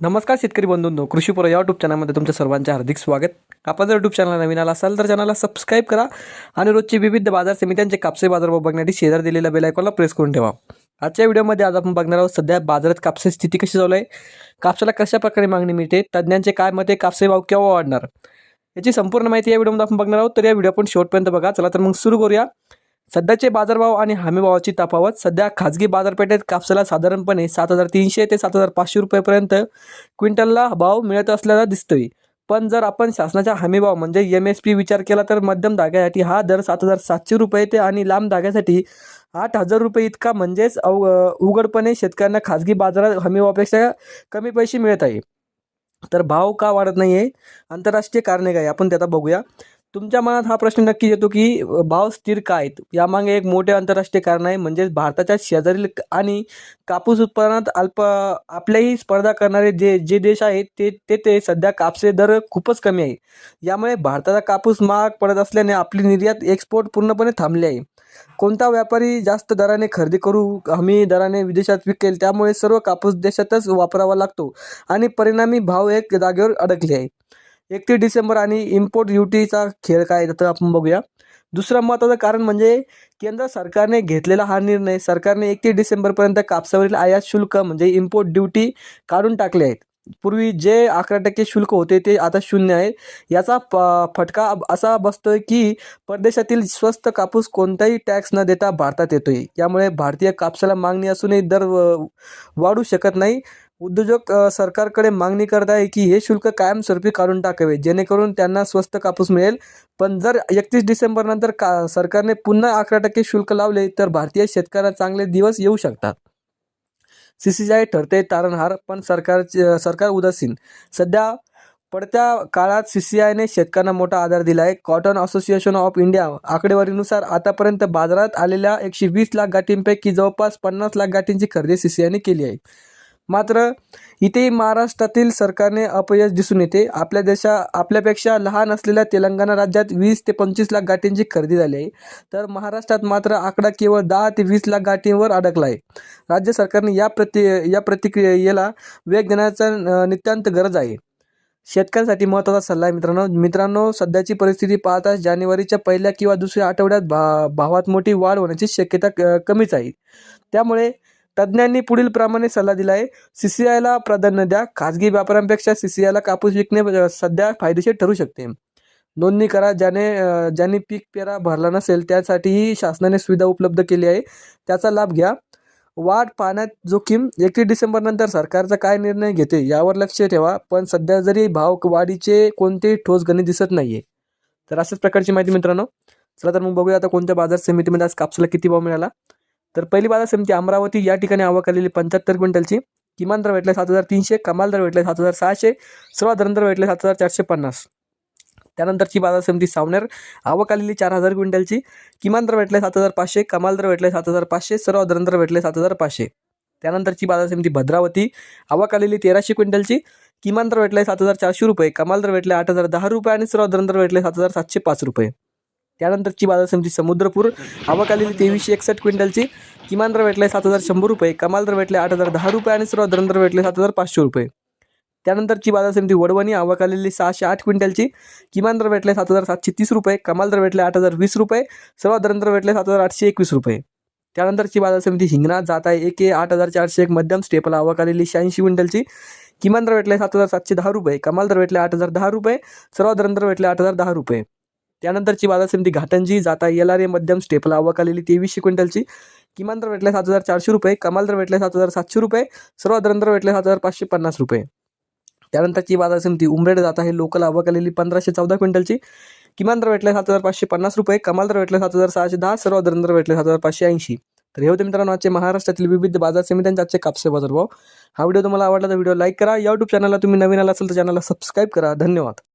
नमस्कार शेतकरी बंधूंनो कृषीपुर या यूट्यूब चॅनलमध्ये तुमच्या सर्वांचे हार्दिक स्वागत. आपण जर यूट्यूब चॅनल नवीन आला असाल तर चॅनलला सबस्क्राईब करा आणि रोजची विविध बाजार समित्यांचे कापसे बाजार बघण्यासाठी शेजार दिलेल्या बेलायकॉनला प्रेस करून ठेवा. आजच्या व्हिडिओमध्ये आज आपण बघणार आहोत सध्या बाजारात कापसाची स्थिती कशी चालू आहे कापसाला कशा प्रकारे मागणी मिळते तज्ज्ञांचे काय मते कापसे भाव केव्हा वाढणार? याची संपूर्ण माहिती या व्हिडिओमध्ये आपण बघणार आहोत. तर या व्हिडिओ आपण शेवटपर्यंत बघा. चला तर मग सुरू करूया. सध्याचे बाजारभाव आणि हमीभावाची तफावत सध्या खाजगी बाजारपेठेत कापसाला साधारणपणे सात हजार तीनशे ते सात हजार पाचशे रुपयेपर्यंत क्विंटलला भाव मिळत असल्याचा दिसतोय. पण जर आपण शासनाचा हमीभाव म्हणजे एम एस पी विचार केला तर मध्यम धाग्यासाठी हा दर सात हजार सातशे रुपये ते आणि लांब धाग्यासाठी आठ हजार रुपये इतका म्हणजेच अव उघडपणे शेतकऱ्यांना खाजगी बाजारात हमीभावापेक्षा कमी पैसे मिळत आहे. तर भाव का वाढत नाही आहे आंतरराष्ट्रीय कारणे काय? आपण त्याचा बघूया. तुमच्या मनात हा प्रश्न नक्की येतो की भाव स्थिर काय आहेत? यामागे एक मोठे आंतरराष्ट्रीय कारण आहे म्हणजेच भारताच्या शेजारील आणि कापूस उत्पादनात अल्प आपल्याही स्पर्धा करणारे जे जे देश आहेत ते ते ते सध्या कापसे दर खूपच कमी आहे. यामुळे भारताचा कापूस महाग पडत असल्याने आपली निर्यात एक्सपोर्ट पूर्णपणे थांबली आहे. कोणता व्यापारी जास्त दराने खरेदी करू हमी दराने विदेशात विकेल त्यामुळे सर्व कापूस देशातच वापरावा लागतो आणि परिणामी भाव एक जागेवर अडकले आहे. एकतीस डिसेंबर आणि इम्पोर्ट ड्युटीचा खेळ काय तर आपण बघूया. दुसरं महत्त्वाचं कारण म्हणजे केंद्र सरकारने घेतलेला हा निर्णय सरकारने एकतीस डिसेंबरपर्यंत कापसावरील आयात शुल्क म्हणजे इम्पोर्ट ड्युटी काढून टाकले आहेत. पूर्वी जे अकरा टक्के शुल्क होते ते आता शून्य आहे. याचा प फटका असा बसतोय की परदेशातील स्वस्त कापूस कोणताही टॅक्स न देता भारतात येतोय. यामुळे भारतीय कापसाला मागणी असूनही दर वाढू शकत नाही. उद्योजक सरकारकडे मागणी करत आहे की हे शुल्क कायमस्वरूपी काढून टाकावे जेणेकरून त्यांना स्वस्त कापूस मिळेल. पण जर एकतीस डिसेंबरनंतर का सरकारने पुन्हा अकरा टक्के शुल्क लावले तर भारतीय शेतकऱ्यांना चांगले दिवस येऊ शकतात. सी सी आय ठरते तारणहार पण सरकारचे सरकार उदासीन. सध्या पडत्या काळात सी सी आयने शेतकऱ्यांना मोठा आधार दिला आहे. कॉटन असोसिएशन ऑफ इंडिया आकडेवारीनुसार आतापर्यंत बाजारात आलेल्या एकशे वीस लाख गाठींपैकी जवळपास पन्नास लाख गाठींची खरेदी सी सी आयने केली आहे. मात्र इथेही महाराष्ट्रातील सरकारने अपयश दिसून येते. आपल्या देशा आपल्यापेक्षा लहान असलेल्या तेलंगणा राज्यात वीस ते पंचवीस लाख गाठींची खरेदी झाली आहे. तर महाराष्ट्रात मात्र आकडा केवळ दहा ते वीस लाख गाठींवर अडकला आहे राज्य सरकारने या प्रति या प्रतिक्रियेला वेग देण्याचा नितांत गरज आहे. शेतकऱ्यांसाठी महत्त्वाचा सल्ला आहे मित्रांनो. मित्रांनो सध्याची परिस्थिती पाहता जानेवारीच्या पहिल्या किंवा दुसऱ्या आठवड्यात भा भावात मोठी वाढ होण्याची शक्यता क- कमीच आहे. त्यामुळे तज्ज्ञांनी पुढील प्रमाणे सल्ला दिला आहे. सी सी आयला प्राधान्य द्या. खाजगी व्यापाऱ्यांपेक्षा सी सी आयला कापूस विकणे सध्या फायदेशीर ठरू शकते. नोंदणी करा. ज्याने ज्यांनी पीक पेरा भरला नसेल त्यासाठीही शासनाने सुविधा उपलब्ध केली आहे. त्याचा लाभ घ्या. वाढ पाण्यात जोखीम. एकतीस डिसेंबरनंतर सरकारचा काय निर्णय घेते यावर लक्ष ठेवा. पण सध्या जरी भाव वाढीचे कोणतेही ठोस गणित दिसत नाही आहे तर अशाच प्रकारची माहिती मित्रांनो. चला तर मग बघूया आता कोणत्या बाजार समितीमध्ये आज कापसाला किती भाव मिळाला? तर पहिली बाजार समिती अमरावती या ठिकाणी आवक आलेली पंच्याहत्तर क्विंटलची. किमान दर भेटले सात हजार तीनशे कमाल दर भेटले सात हजार सहाशे सर्वात दर दर भेटले सात हजार चारशे पन्नास. त्यानंतरची बाजार समिती सावनेर आवक आलेली चार हजार क्विंटलची किमान दर भेटले सात हजार पाचशे कमाल दर भेटले सात हजार पाचशे सर्व दर भेटले सात हजार पाचशे. त्यानंतरची बाजार समिती भद्रावती आवक आलेली तेराशे क्विंटलची किमान दर भेटले सात हजार चारशे रुपये कमाल दर भेटले आठ हजार दहा रुपये आणि सर्व दर भेटले सात हजार सातशे पाच रुपये. त्यानंतरची बाजार समिती समुद्रपूर. आवक आलेली तेवीसशे एकसष्ट क्विंटलची. किमान दर भेटले सात हजार शंभर रुपये. कमाल दर भेटले आठ हजार दहा रुपये आणि सर्व दर भेटले सात हजार पाचशे रुपये. त्यानंतरची बाजार समिती वडवणी आवक आलेली सहाशे आठ क्विंटलची. किमान दर भेटले सात हजार सातशे तीस रुपये. कमाल दर भेटले आठ हजार वीस रुपये. सर्व दर भेटले सात हजार आठशे एकवीस रुपये. त्यानंतरची बाजार समिती हिंगणा जात आहे एक आठ हजार चारशे एक मध्यम स्टेपला आवक आलेली शहाऐंशी क्विंटलची. किमान दर भेटले सात हजार सातशे दहा रुपये. कमाल दर भेटले आठ हजार दहा रुपये. सर्व दर भेटले आठ हजार दहा रुपये. त्यानंतरची बाजार समिती घाटंजी जाता एल आर ए मध्यम स्टेपला आवक आलेली तेवीसशे क्विंटलची. किमान दर भेटले सात हजार चारशे रुपये कमाल दर भेटले सात हजार सातशे रुपये सर्व दर भेटले सात हजार पाचशे पन्नास रुपये. त्यानंतरची बाजार समिती उमरेड जात आहे लोकल आवक आलेली पंधराशे चौदा क्विंटलची. किमान दर भेटले सात हजार पाचशे पन्नास रुपये कमाल दर भेटले सात हजार सहाशे दहा सर्व दर भेटले सात हजार पाचशे ऐंशी. तर हे होते मित्रांनो आजचे महाराष्ट्रातील विविध बाजार समित्यांचे आजचे कापसे बाजार भाव. हा व्हिडिओ तुम्हाला आवडला तर व्हिडिओ लाईक करा. या यूट्यूब चॅनलला तुम्ही नवीन आला असेल तर चॅनलला सबस्क्राईब करा. धन्यवाद.